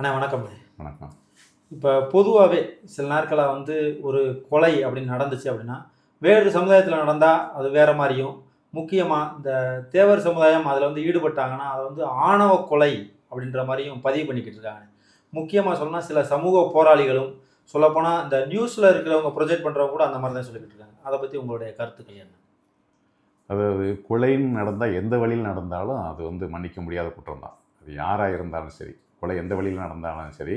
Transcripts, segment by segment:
அண்ணா வணக்கம்ண்ணே வணக்கம். இப்போ பொதுவாகவே சில நாட்களாக வந்து ஒரு கொலை அப்படின்னு நடந்துச்சு அப்படின்னா வேறு சமுதாயத்தில் நடந்தால் அது வேற மாதிரியும் முக்கியமாக இந்த தேவர் சமுதாயம் அதில் வந்து ஈடுபட்டாங்கன்னா அதை வந்து ஆணவ கொலை அப்படின்ற மாதிரியும் பதிவு பண்ணிக்கிட்டு இருக்காங்க. முக்கியமாக சொல்லணும்னா சில சமூக போராளிகளும் சொல்லப்போனால் இந்த நியூஸில் இருக்கிறவங்க ப்ரொஜெக்ட் பண்ணுறவங்க கூட அந்த மாதிரி தான் சொல்லிக்கிட்டு இருக்காங்க. அதை பற்றி உங்களுடைய கருத்துக்கள் என்ன? அதாவது கொலைன்னு நடந்தால் எந்த வழியில் நடந்தாலும் அது வந்து மன்னிக்க முடியாத குற்றம் தான். அது யாராக இருந்தாலும் சரி. கொலை எந்த வழியில் நடந்தாலும் சரி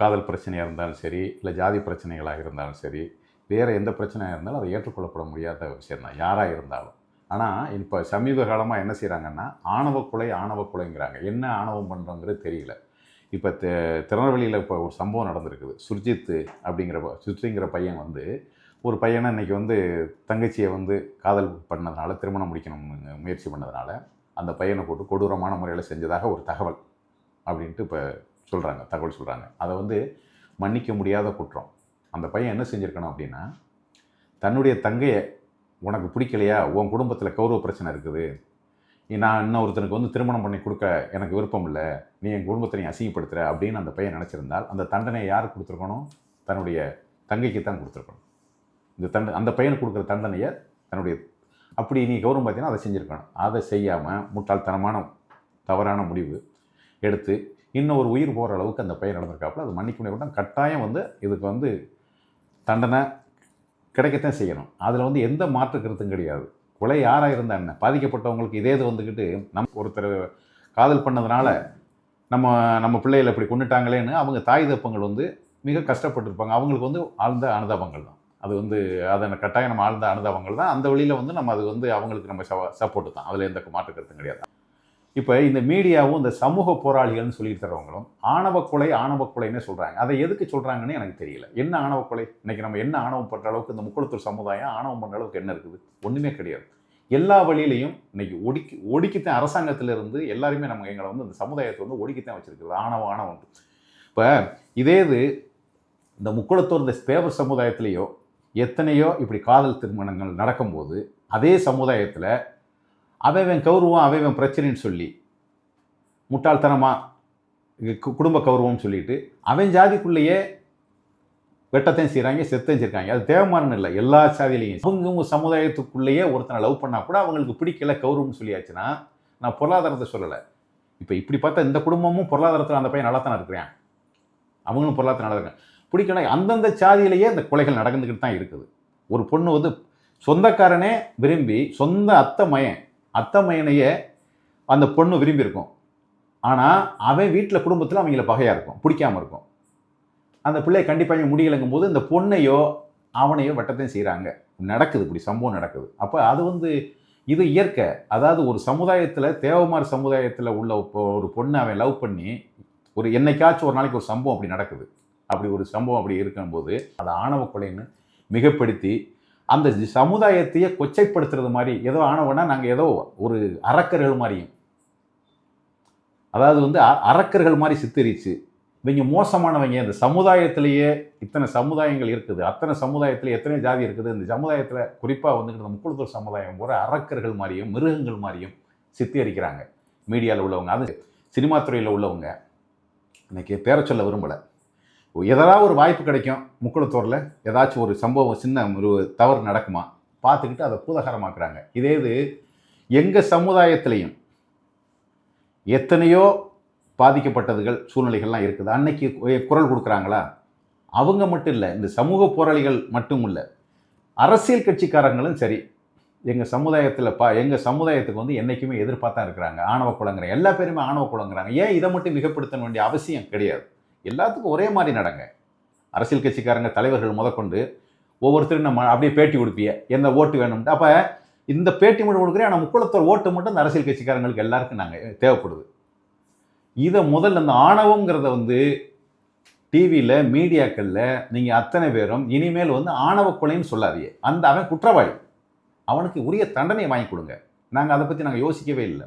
காதல் பிரச்சனையாக இருந்தாலும் சரி இல்லை ஜாதி பிரச்சனைகளாக இருந்தாலும் சரி வேறு எந்த பிரச்சனையாக இருந்தாலும் அதை ஏற்றுக்கொள்ளப்பட முடியாத விஷயம் தான் யாராக இருந்தாலும். ஆனால் இப்போ சமீப காலமாக என்ன செய்கிறாங்கன்னா ஆணவ கொலை ஆணவ கொலைங்கிறாங்க. என்ன ஆணவம் பண்ணுறோங்கிறது தெரியல. இப்போ தெ திருநெல்வேலியில் இப்போ ஒரு சம்பவம் நடந்திருக்குது. சுர்ஜித் அப்படிங்கிற சுர்ஜிங்கிற பையன் வந்து ஒரு பையனை இன்னைக்கு வந்து தங்கச்சியை வந்து காதல் பண்ணதுனால திருமணம் முடிக்கணும்னு முயற்சி பண்ணதுனால அந்த பையனை போட்டு கொடூரமான முறையில் செஞ்சதாக ஒரு தகவல். அப்படின்ட்டு இப்போ சொல்கிறாங்க தகவல் சொல்கிறாங்க அதை வந்து மன்னிக்க முடியாத குற்றம். அந்த பையன் என்ன செஞ்சுருக்கணும் அப்படின்னா தன்னுடைய தங்கையை உனக்கு பிடிக்கலையா? உன் குடும்பத்தில் கௌரவ பிரச்சனை இருக்குது. நீ நான் இன்னொருத்தனுக்கு வந்து திருமணம் பண்ணி கொடுக்க எனக்கு விருப்பம் இல்லை. நீ என் குடும்பத்தை நீ அசிங்கப்படுத்துகிற அப்படின்னு அந்த பையன் நினச்சிருந்தால் அந்த தண்டனையை யார் கொடுத்துருக்கணும்? தன்னுடைய தங்கைக்கு தான் கொடுத்துருக்கணும். இந்த தண்ட அந்த பையனுக்கு கொடுக்குற தண்டனையை தன்னுடைய அப்படி நீ கௌரவம் பார்த்தீங்கன்னா அதை செஞ்சுருக்கணும். அதை செய்யாமல் முட்டாள்தனமான தவறான முடிவு எடுத்து இன்னும் ஒரு உயிர் போகிற அளவுக்கு அந்த பையன் நடந்திருக்காப்புல அது மன்னிக்க முடியாது கட்டாயம் வந்து இதுக்கு வந்து தண்டனை கிடைக்கத்தான் செய்யணும். அதில் வந்து எந்த மாற்று கருத்தும் கிடையாது. கொலை யாராக இருந்தால் என்ன? பாதிக்கப்பட்டவங்களுக்கு இதே இது வந்துக்கிட்டு நம்ம ஒருத்தர் காதல் பண்ணதுனால நம்ம நம்ம பிள்ளைகளை இப்படி கொண்டுட்டாங்களேன்னு அவங்க தாய் தப்பங்கள் வந்து மிக கஷ்டப்பட்டிருப்பாங்க. அவங்களுக்கு வந்து ஆழ்ந்த அனுதாபங்கள் தான். அது வந்து அதை கட்டாயம் நம்ம ஆழ்ந்த அனுதாபங்கள் தான். அந்த வழியில் வந்து நம்ம அது வந்து அவங்களுக்கு நம்ம சப்போர்ட்டு தான். அதில் எந்த மாற்று கருத்தும் கிடையாது. இப்போ இந்த மீடியாவும் இந்த சமூக போராளிகள்னு சொல்லிட்டு தரவங்களும் ஆணவ கொலை ஆணவ கொலைன்னு சொல்கிறாங்க அதை எதுக்கு சொல்கிறாங்கன்னு எனக்கு தெரியல. என்ன ஆணவ கொலை? இன்னைக்கு நம்ம என்ன ஆணவம் பண்ணுற அளவுக்கு இந்த முக்குளத்தூர் சமுதாயம் ஆணவம் பண்ணுற அளவுக்கு என்ன இருக்குது? ஒன்றுமே கிடையாது. எல்லா வழியிலையும் இன்னைக்கு ஒடுக்கி ஒடுக்கித்தான் அரசாங்கத்திலிருந்து எல்லாருமே நம்ம எங்களை வந்து இந்த சமுதாயத்தை வந்து ஒடுக்கித்தான் வச்சுருக்குது ஆணவம் ஆணவம் இப்போ இதே இது இந்த முக்குளத்தூர் இந்த பேவர் சமுதாயத்திலேயோ எத்தனையோ இப்படி காதல் திருமணங்கள் நடக்கும்போது அதே சமுதாயத்தில் அவைவன் கௌரவம் அவன் பிரச்சனைன்னு சொல்லி முட்டாள்தனமாக குடும்ப கௌரவம்னு சொல்லிட்டு அவன் ஜாதிக்குள்ளேயே வெட்டத்தையும் செய்கிறாங்க செத்தையும் செய்கிறாங்க அது தேவமானன்னு இல்லை எல்லா சாதியிலையும். அவங்க உங்க சமுதாயத்துக்குள்ளேயே ஒருத்தனை லவ் பண்ணால் கூட அவங்களுக்கு பிடிக்கல கௌரவம்னு சொல்லியாச்சுன்னா நான் பொருளாதாரத்தை சொல்லலை. இப்போ இப்படி பார்த்தா இந்த குடும்பமும் பொருளாதாரத்தில் அந்த பையன் நல்லா தானே இருக்கிறான்? அவங்களும் பொருளாதாரம் நல்லா இருக்காங்க. பிடிக்கல அந்தந்த சாதியிலேயே இந்த கொலைகள் நடந்துக்கிட்டு தான் இருக்குது. ஒரு பொண்ணு வந்து சொந்தக்காரனே விரும்பி சொந்த அத்தை மயன் அத்தை அந்த பொண்ணு விரும்பி இருக்கும் ஆனால் அவன் வீட்டில் குடும்பத்தில் அவங்கள பகையாக இருக்கும் பிடிக்காம இருக்கும். அந்த பிள்ளையை கண்டிப்பாக முடியலைங்கும் போது இந்த பொண்ணையோ அவனையோ வட்டத்தையும் செய்கிறாங்க நடக்குது இப்படி சம்பவம் நடக்குது. அப்போ அது வந்து இது இயற்கை. அதாவது ஒரு சமுதாயத்தில் தேவமார் சமுதாயத்தில் உள்ள இப்போ ஒரு பொண்ணை அவன் லவ் பண்ணி ஒரு என்னைக்காச்சும் ஒரு நாளைக்கு ஒரு சம்பவம் அப்படி நடக்குது. அப்படி ஒரு சம்பவம் அப்படி இருக்கும்போது அதை ஆணவ கொலைன்னு மிகப்படுத்தி அந்த சமுதாயத்தையே கொச்சைப்படுத்துறது மாதிரி ஏதோ ஆனவனா நாங்கள் ஏதோ ஒரு அரக்கர்கள் மாதிரியும். அதாவது வந்து அ- அரக்கர்கள் மாதிரி சித்தரிச்சு இவங்க மோசமானவங்க இந்த சமுதாயத்திலேயே இத்தனை சமுதாயங்கள் இருக்குது அத்தனை சமுதாயத்தில் எத்தனை ஜாதி இருக்குது இந்த சமுதாயத்தில் குறிப்பாக வந்துக்கிட்டு இந்த முக்குளத்தூர் சமுதாயம் ஒரு அரக்கர்கள் மாதிரியும் மிருகங்கள் மாதிரியும் சித்தரிக்கிறாங்க. மீடியாவில் உள்ளவங்க அது சினிமா துறையில் உள்ளவங்க. இன்னைக்கு பேர சொல்ல விரும்பலை. எதாவது ஒரு வாய்ப்பு கிடைக்கும் முக்குளத்தூரில் ஏதாச்சும் ஒரு சம்பவம் சின்ன ஒரு தவறு நடக்குமா? பார்த்துக்கிட்டு அதை பூதகரமாக்குறாங்க. இதே இது எங்கள் சமுதாயத்திலையும் எத்தனையோ பாதிக்கப்பட்டதுகள் சூழ்நிலைகள்லாம் இருக்குது. அன்னைக்கு குரல் கொடுக்குறாங்களா? அவங்க மட்டும் இல்லை இந்த சமூக போராளிகள் மட்டும் இல்லை. அரசியல் கட்சிக்காரங்களும் சரி எங்கள் சமுதாயத்தில் பா எங்கள் சமுதாயத்துக்கு வந்து என்றைக்குமே எதிர்பார்த்தா இருக்கிறாங்க. ஆணவ குலங்கிறாங்க எல்லா பேருமே ஆணவ குலங்கிறாங்க. ஏன் இதை மட்டும் மிகப்படுத்த வேண்டிய அவசியம் கிடையாது? எல்லாத்துக்கும் ஒரே மாதிரி நடங்க. அரசியல் கட்சிக்காரங்க தலைவர்கள் முதற்கொண்டு ஒவ்வொருத்தரும் நம்ம அப்படியே பேட்டி கொடுப்பிய எந்த ஓட்டு வேணும்ட்டு. அப்போ இந்த பேட்டி மட்டும் கொடுக்குறேன். ஆனால் முக்குளத்தோர் ஓட்டு மட்டும் இந்த அரசியல் கட்சிக்காரங்களுக்கு எல்லாருக்கும் நாங்கள் தேவைப்படுது. இதை முதல்ல இந்த ஆணவங்கிறத வந்து டிவியில் மீடியாக்களில் நீங்கள் அத்தனை பேரும் இனிமேல் வந்து ஆணவ கொலைன்னு சொல்லாதீங்க. அந்த அவன் குற்றவாளி. அவனுக்கு உரிய தண்டனை வாங்கி கொடுங்க. நாங்கள் அதை பற்றி நாங்கள் யோசிக்கவே இல்லை.